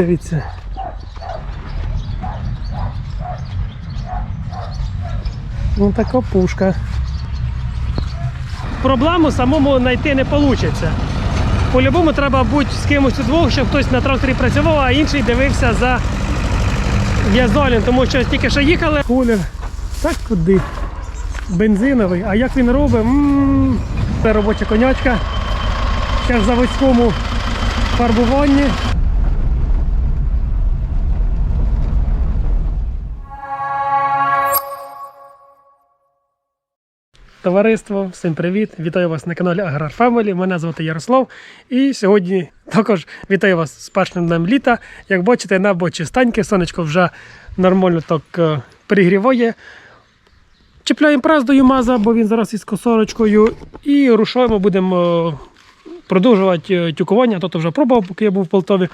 дивіться. Ну така пушка. Проблему самому знайти не вийде. По-любому треба бути з кимось у двох, щоб хтось на тракторі працював, а інший дивився за язолем, тому що тільки що їхали. Кулер. Так куди? Бензиновий. А як він робить? М, Це робоча конячка. Ще в заводському фарбуванні. Товариство, всім привіт! Вітаю вас на каналі Аграр Family. Мене звати Ярослав. І сьогодні також вітаю вас з першим днем літа. Як бачите, небо чистеньке, сонечко вже нормально так е, перегріває. Чіпляємо прес до Юмаза, бо він зараз із косорочкою. І рушаємо, будемо е, продовжувати е, тюкування. Тут вже пробував, поки я був в Полтові.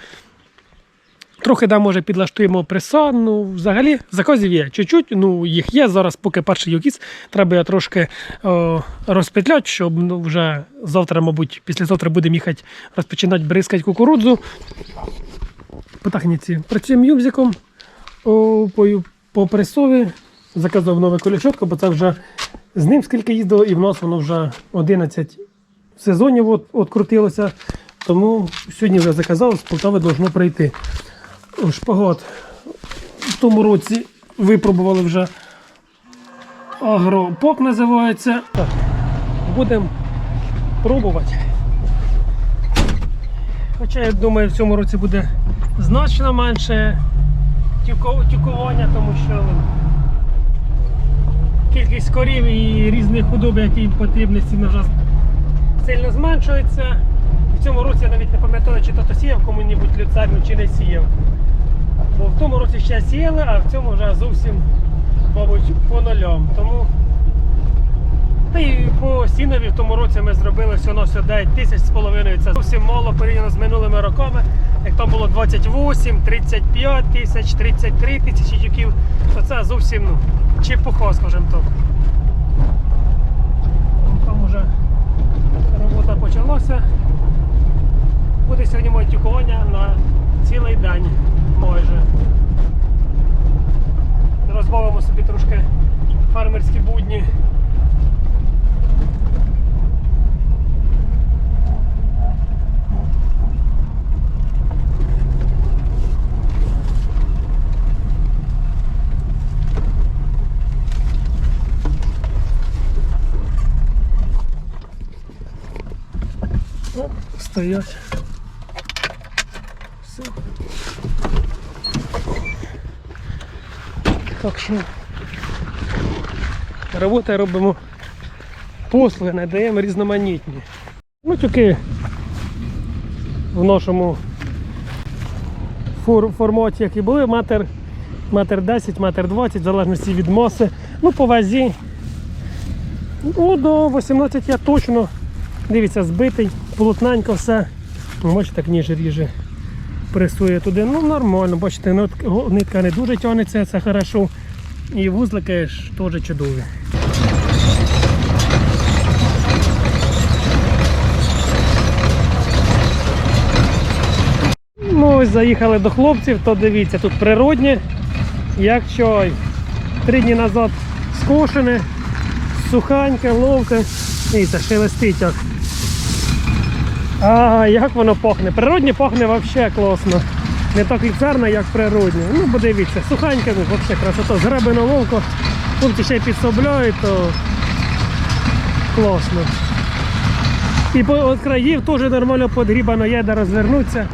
Трохи да, може підлаштуємо преса. Ну, взагалі, заказів є чуть-чуть, ну їх є. Зараз, поки перший юкіс, треба я трошки о, розпетляти, щоб ну, вже завтра, мабуть, післязавтра будемо їхати розпочинати бризкати кукурудзу. По техніці працюємо юбзиком о, по, по пресові. Заказав нове колішотко, бо це вже з ним скільки їздило, і в нас воно вже 11 сезонів от, открутилося. Тому сьогодні вже заказав, з Полтави должно прийти. Шпагат в тому році випробували вже агропок називається. Будемо пробувати. Хоча я думаю, в цьому році буде значно менше тюкування, тому що кількість корів і різних худоб, які потрібні, ціна вже сильно зменшується. В цьому році я навіть не пам'ятаю, чи то сіяв кому-небудь люцерну, чи не сіяв. Бо в тому році ще сіяли, а в цьому вже зовсім, мабуть, по нульом. Тому та й по сінові в тому році ми зробили всього все 9 тисяч з половиною. Це зовсім мало порівняно з минулими роками. Як там було 28, 35 тисяч, 33 тисячі тюків, то це зовсім ну, чепуха, скажімо так. Там уже робота почалася. Буде сьогодні моє тюкування на цілий день майже. Розбавимо собі трошки фермерські будні. Стоять. Так що роботи робимо послуги, надаємо різноманітні. Тільки в нашому фор- форматі, як і були, метр, метр 10, метр 20, в залежності від маси. Ну, по вазі. Ну, до 18 я точно. Дивіться, збитий, плотненько все. Бачите, як ніж ріже. Пресує туди. Ну нормально, бачите, нитка не дуже тягнеться, це хорошо. І вузлики ж теж чудові. Ну ось заїхали до хлопців, то дивіться, тут природнє, як чай. Три дні назад скошене, суханьке, ловке. Дивіться, шелестить як. А, як воно пахне. Природні пахне взагалі класно. Не так ліцарно, як природні. Ну, подивіться, суханька, ну, взагалі красота. Згребено вовко, Хлопці ще й підсобляють, то класно. І по от країв теж нормально подгрібано є, де розвернуться.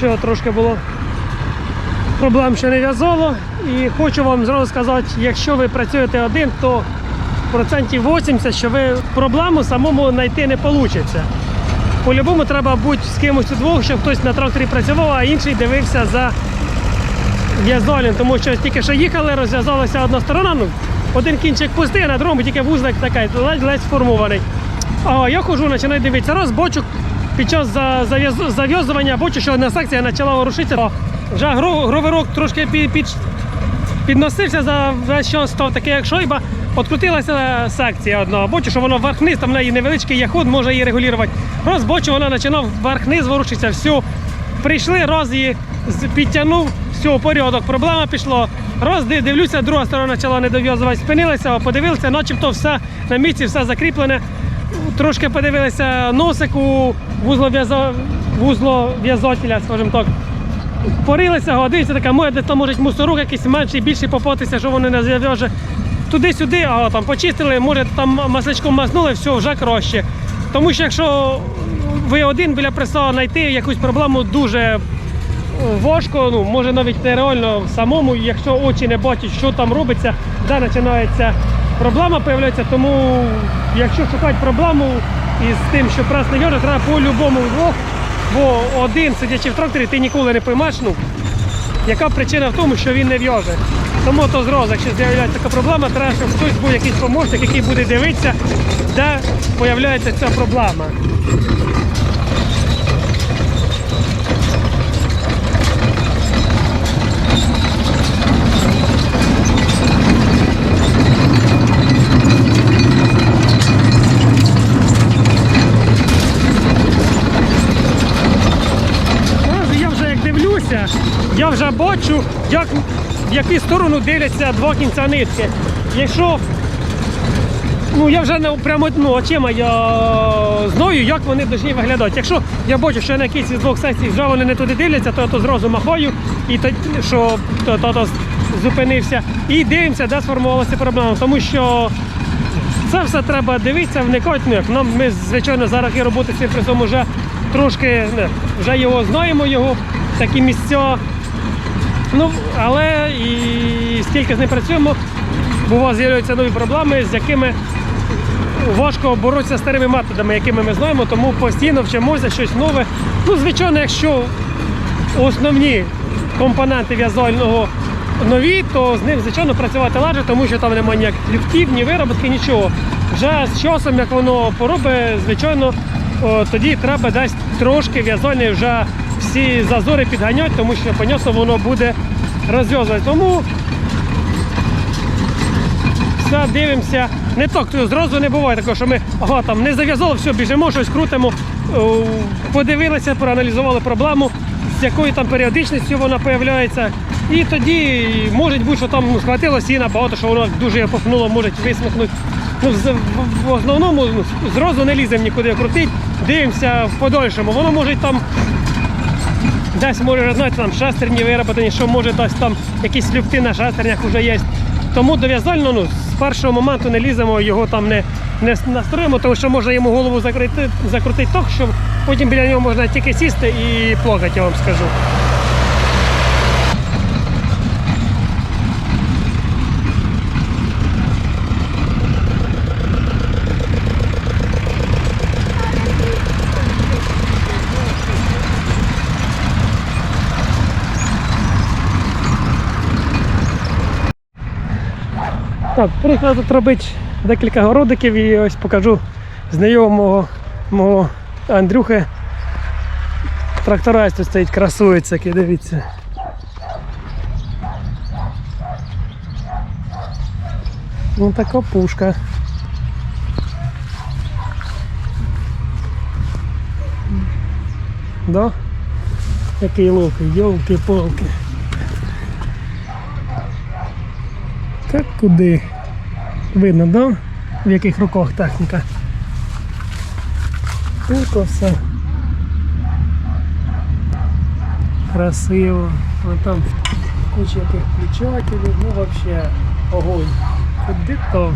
Що трошки було проблем, що не в'язало. І хочу вам зразу сказати, якщо ви працюєте один, то процентів 80, що ви проблему самому знайти не вийде. По-любому треба бути з кимось у двох, щоб хтось на тракторі працював, а інший дивився за в'язолем, тому що тільки що їхали, розв'язалася одна сторона, ну, один кінчик пустий, а на другому тільки вузлик такий, ледь-ледь сформований. А я хожу, починаю дивитися. Раз бочок під час зав'язування бочу, що одна секція почала ворушитися. Вже гро- гровирок трошки під, під, підносився за весь час, став такий, як шойба. Открутилася секція одна. Бочу, що воно вверх-вниз, там в неї невеличкий є ход, може її регулювати. Раз бочу, вона починав вверх-вниз ворушитися, все. Прийшли, раз її підтягнув, все, порядок, проблема пішла. Раз дивлюся, друга сторона почала не дов'язувати, спинилися, подивилися, начебто все на місці, все закріплене. Трошки подивилися носику вузлов'яза- вузлов'язателя, скажімо так. Порилися, годиться, така моя, де там може мусорук якийсь менший, більший попотися, що вони не зав'яже. Туди-сюди, а там почистили, може там масличком мазнули, все, вже краще. Тому що якщо ви один біля преса знайти якусь проблему дуже е, важко, ну може навіть нереально самому, якщо очі не бачать, що там робиться, де починається проблема появляється. Тому якщо шукати проблему із тим, що не в'яже, треба по-любому вдвох, бо один сидячи в тракторі, ти ніколи не поймеш, ну, яка причина в тому, що він не в'яже. Тому то зразу, якщо з'являється така проблема, треба, щоб хтось був якийсь помощник, який буде дивитися, де з'являється ця проблема. Може, я вже як дивлюся, я вже бачу, як, в яку сторону дивляться два кінця нитки. Якщо ну я вже не прямо ну, очима я знаю, як вони повинні виглядати. Якщо я бачу, що на якійсь із двох секцій вже вони не туди дивляться, то я то зразу махаю і то, що то, то, то зупинився. І дивимося, де сформувалася проблема. Тому що це все треба дивитися, вникати. Ну, як нам ми, звичайно, за роки роботи з цим присом вже трошки не, вже його знаємо, його такі місця. Ну, але і скільки з ним працюємо, бува з'являються нові проблеми, з якими важко боротися старими методами, якими ми знаємо, тому постійно вчимося щось нове. Ну, звичайно, якщо основні компоненти в'язального нові, то з ним, звичайно, працювати легше, тому що там немає ніяких ліфтів, ні вироботки, нічого. Вже з часом, як воно поробить, звичайно, тоді треба десь трошки в'язальний вже всі зазори підганяти, тому що, понятно, воно буде розв'язувати. Тому все дивимося. Не так, зразу не буває такого, що ми ага, там не зав'язали, все, біжимо, щось крутимо, подивилися, проаналізували проблему, з якою там періодичністю вона появляється. І тоді може бути, що там ну, схватило сіна, багато що воно дуже попхнуло, може висмикнути. Ну, в, в основному ну, зразу не ліземо нікуди крутити, дивимося в подальшому. Воно може там Десь може знаєте, там шестерні вироботані, що може десь там якісь люфти на шестернях вже є. Тому дов'язально ну, з першого моменту не ліземо, його там не, не настроїмо, тому що може йому голову закрити, закрутити так, що потім біля нього можна тільки сісти і плакати, я вам скажу. Так, приїхав тут робити декілька городиків і ось покажу знайомого мого Андрюхи. Трактора тут стоїть, красується, дивіться. Ну така пушка. Да? Який ловкий, йолки-палки. Так куди? Видно, да? В яких руках техніка. Тут все. Красиво. Вон там куча яких включателів, ну вообще огонь. Куди то?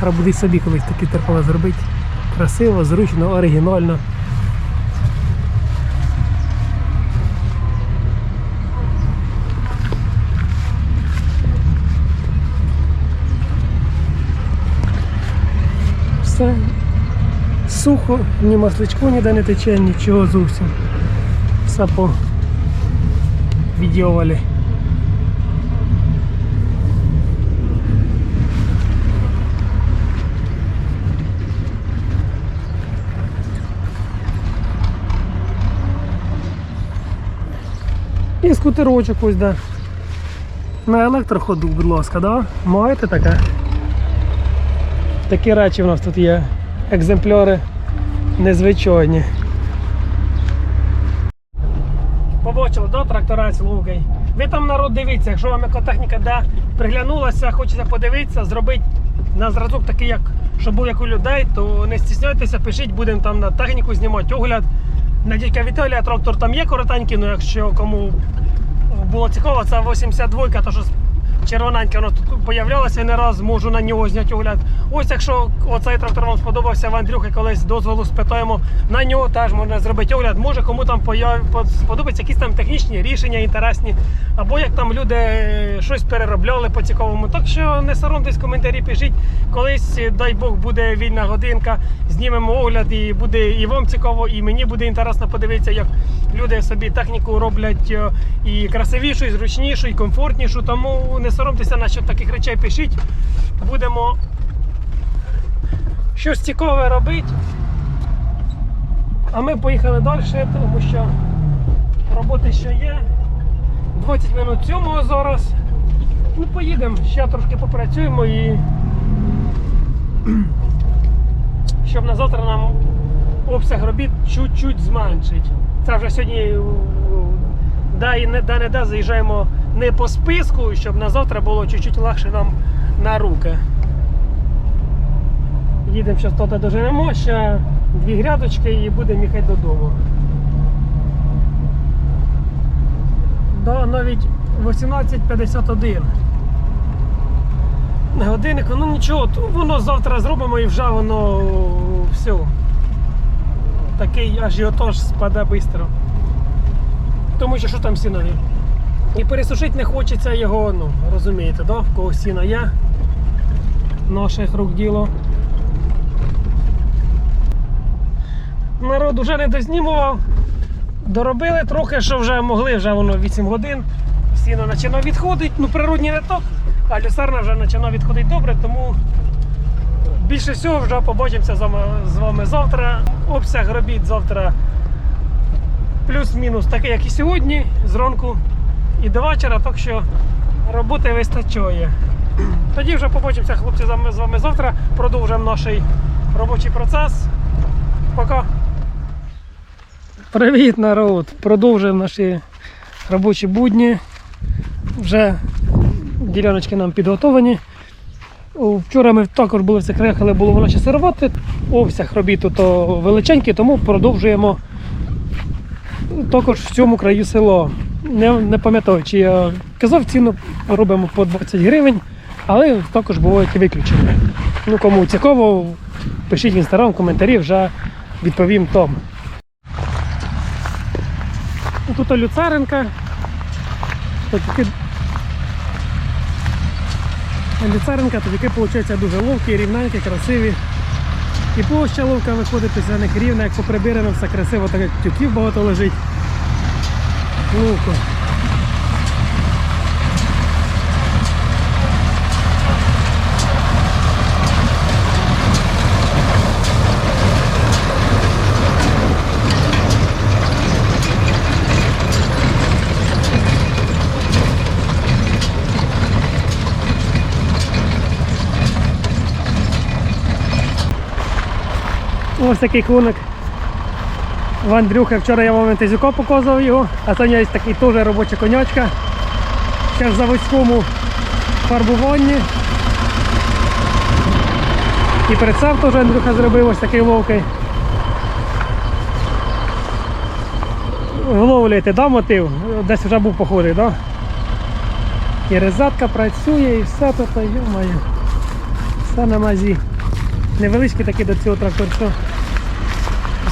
Треба буде собі колись такі терпали зробити. Красиво, зручно, оригінально. Сухо, ні масличку ніде не тече, нічого зовсім. Все по відйовалі. І скутерочок ось де. На електроходу, будь ласка, да? Маєте таке? Такі речі в нас тут є. Екземпляри незвичайні. Побачили, да, трактора з лукой. Ви там народ дивіться, якщо вам екотехніка де приглянулася, хочеться подивитися, зробити на зразок такий, як щоб був як у людей, то не стісняйтеся, пишіть, будемо там на техніку знімати огляд. На дядька Віталія трактор там є коротенький, ну якщо кому було цікаво, це 82 то що червоненька воно тут появлялося не раз, можу на нього зняти огляд. Ось якщо оцей трактор вам сподобався в Андрюхи, колись дозволу спитаємо, на нього теж можна зробити огляд. Може кому там сподобаються якісь там технічні рішення інтересні, або як там люди е, щось переробляли по цікавому. Так що не соромтесь, коментарі пишіть. Колись, е, дай Бог, буде вільна годинка, знімемо огляд, і буде і вам цікаво, і мені буде інтересно подивитися, як люди собі техніку роблять е, і красивішу, і зручнішу, і комфортнішу. Тому не соромтеся насчет таких речей пишіть. Будемо щось цікаве робити. А ми поїхали далі, тому що роботи ще є. 20 минут сьомого зараз. Ну, поїдемо, ще трошки попрацюємо і щоб на завтра нам обсяг робіт чуть-чуть зменшить. Це вже сьогодні да і не да не да заїжджаємо не по списку, щоб на завтра було чуть-чуть легше нам на руки. Їдемо зараз туди доженемо, ще дві грядочки і будемо їхати додому. Да, навіть 18.51 на годиннику, ну нічого, то воно завтра зробимо і вже воно все. Такий ажіотаж спаде швидко. Тому що що там сінові? І пересушити не хочеться його, ну, розумієте, да? в кого сіна є. Наших рук діло. Народ вже не дознімував. Доробили трохи, що вже могли, вже воно 8 годин. Сіно починає відходити, ну природній не так, а люсарна вже починає відходити добре, тому більше всього вже побачимося з вами, завтра. Обсяг робіт завтра плюс-мінус такий, як і сьогодні, зранку і до вечора, так що роботи вистачає. Тоді вже побачимося, хлопці, з вами завтра. Продовжимо наш робочий процес. Пока. Привіт, народ! Продовжуємо наші робочі будні. Вже діляночки нам підготовлені. Вчора ми також були в цих але було воно ще сирувати. Обсяг робіт тут величенький, тому продовжуємо також в цьому краю село. Не, не пам'ятаю, чи я казав, ціну робимо по 20 гривень, але також бувають і виключення. Ну, кому цікаво, пишіть в інстаграм, коментарі, вже відповім там. Тут люцаренка. Такі... Люцаренка, то такі, виходить, дуже ловкі, рівненькі, красиві. І площа ловка виходить після них рівна, як поприбирано, все красиво, так як тюків багато лежить. Ловко. Ось такий коник. В Андрюха, вчора я вам ентезюко показував його, а нього є такий теж робоча конячка. Ще в заводському фарбуванні. І прицеп теж Андрюха зробив ось такий ловкий. Вловлюєте, да, мотив? Десь вже був походий, да? І резатка працює, і все тут, йо-моє. Все на мазі. Невеличкий такий до цього тракторця.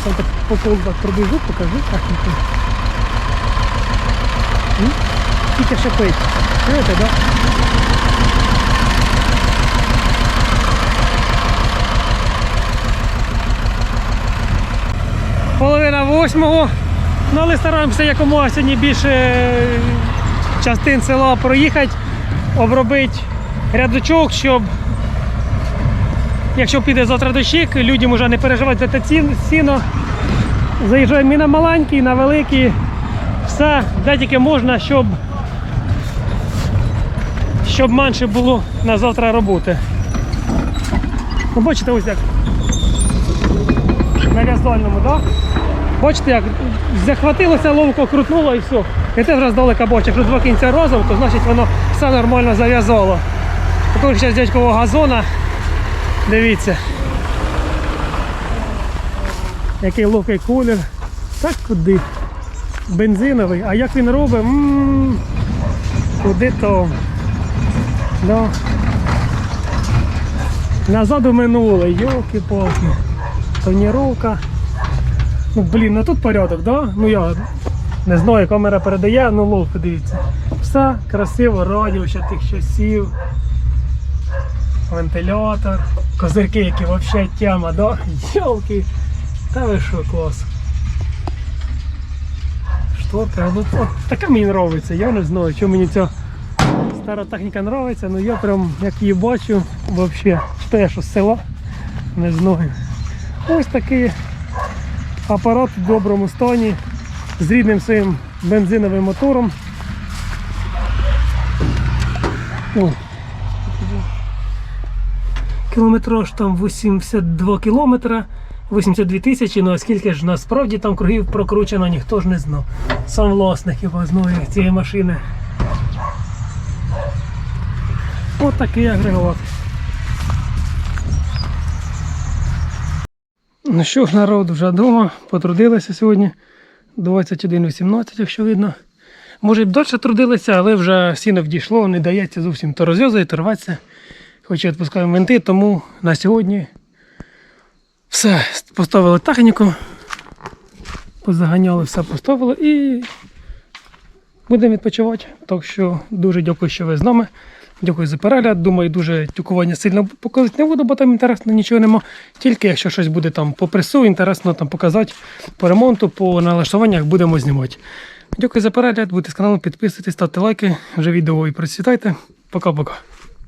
Так по так пробіжу, покажу техніку. Тільки шипить. Чуєте, да? половина восьмого. Ну, але стараємося якомога сьогодні більше е, частин села проїхати, обробити рядочок, щоб якщо піде завтра дощик, людям вже не переживати за те сіно. Заїжджаємо і на маленькі, і на великі. Все, де тільки можна, щоб, щоб менше було на завтра роботи. Ну, бачите, ось як на в'язальному, так? Бачите, як захватилося, ловко крутнуло і все. І ти вже здалека бачиш, якщо два кінця разом, то значить воно все нормально зав'язало. Також ще дядькового газона. Дивіться. Який ловкий колір. Так куди? Бензиновий. А як він робить? м Куди то? Да. Назад у минуле, йолки-палки. Тоніровка. Ну, блін, ну тут порядок, да? Ну я не знаю, камера передає, ну ловко дивіться. Все красиво, радіо ще тих часів. Вентилятор, козирки, які взагалі тема, да? Йолки. Та ви що, клас. Шторка, ну от, така мені подобається, я не знаю, чому мені ця стара техніка подобається, ну я прям як її бачу, взагалі, що я що з села, не знаю. Ось такий апарат в доброму стані з рідним своїм бензиновим мотором. О. Кілометраж там 82 кілометра, 82 тисячі, ну а скільки ж насправді там кругів прокручено, ніхто ж не знав. Сам власник хіба знає цієї машини. Ось такий агрегат. Ну що ж, народ вже вдома, потрудилися сьогодні 21.18, якщо видно. Може б далі трудилися, але вже сіно вдійшло, не дається зовсім то розв'язує, то рватися. Хоч і відпускаємо менти, тому на сьогодні все. Поставили техніку, позаганяли, все поставили і будемо відпочивати. Так що дуже дякую, що ви з нами. Дякую за перегляд. Думаю, дуже тюкування сильно показати не буду, бо там інтересно нічого нема. Тільки якщо щось буде там по пресу, інтересно там показати по ремонту, по налаштуваннях будемо знімати. Дякую за перегляд, будьте з каналом, підписуйтесь, ставте лайки, вже відео і процвітайте. Пока-пока.